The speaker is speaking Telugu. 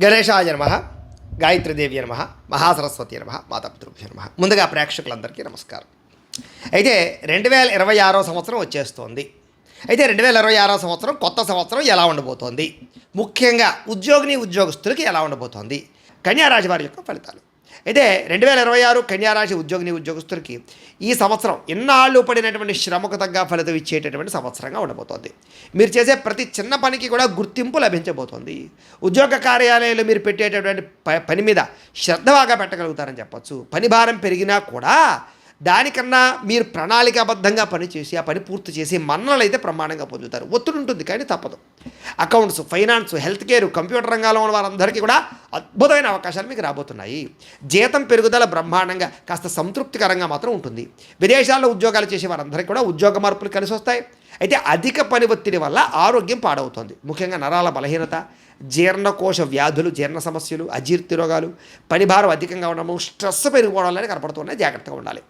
గణేశాయ నమ గాయత్రీదేవి నమ మహాసరస్వతి నమ మాతాపితృభ్య నమ. ముందుగా ప్రేక్షకులందరికీ నమస్కారం. అయితే రెండు వేల ఇరవై ఆరో సంవత్సరం వచ్చేస్తోంది. అయితే రెండు వేల ఇరవై ఆరో సంవత్సరం కొత్త సంవత్సరం ఎలా ఉండబోతోంది? ముఖ్యంగా ఉద్యోగిని ఉద్యోగస్తులకి ఎలా ఉండబోతోంది? కన్యారాశి వారి యొక్క ఫలితాలు. అయితే రెండు వేల ఇరవై ఆరు కన్యారాశి ఉద్యోగిని ఉద్యోగస్తులకి ఈ సంవత్సరం ఇన్నాళ్ళు పడినటువంటి శ్రమకు తగ్గ ఫలితం ఇచ్చేటటువంటి సంవత్సరంగా ఉండబోతోంది. మీరు చేసే ప్రతి చిన్న పనికి కూడా గుర్తింపు లభించబోతోంది. ఉద్యోగ కార్యాలయాలు మీరు పెట్టేటటువంటి ప- పని మీద శ్రద్ధ బాగా పెట్టగలుగుతారని చెప్పచ్చు. పని భారం పెరిగినా కూడా దానికన్నా మీరు ప్రణాళికాబద్ధంగా పనిచేసి ఆ పని పూర్తి చేసి మన్నలు అయితే ప్రమాణంగా పొందుతారు. ఒత్తిడి ఉంటుంది కానీ తప్పదు. Accounts finance health care computer రంగాల్లో ఉన్న వారందరికీ కూడా అద్భుతమైన అవకాశాలు మీకు రాబోతున్నాయి. జీతం పెరుగుదల బ్రహ్మాండంగా కాస్త సంతృప్తికరంగా మాత్రం ఉంటుంది. విదేశాల్లో ఉద్యోగాలు చేసే వారందరికీ కూడా ఉద్యోగ మార్పులు కలిసి వస్తాయి అయితే అధిక పని ఒత్తిడి వల్ల ఆరోగ్యం పాడవుతుంది. ముఖ్యంగా నరాల బలహీనత జీర్ణకోశ వ్యాధులు జీర్ణ సమస్యలు అజీర్తి రోగాలు పనిభారం అధికంగా ఉండడము స్ట్రెస్ పెరిగిపోవడం అనేది కనపడుతున్నాయి. జాగ్రత్తగా ఉండాలి.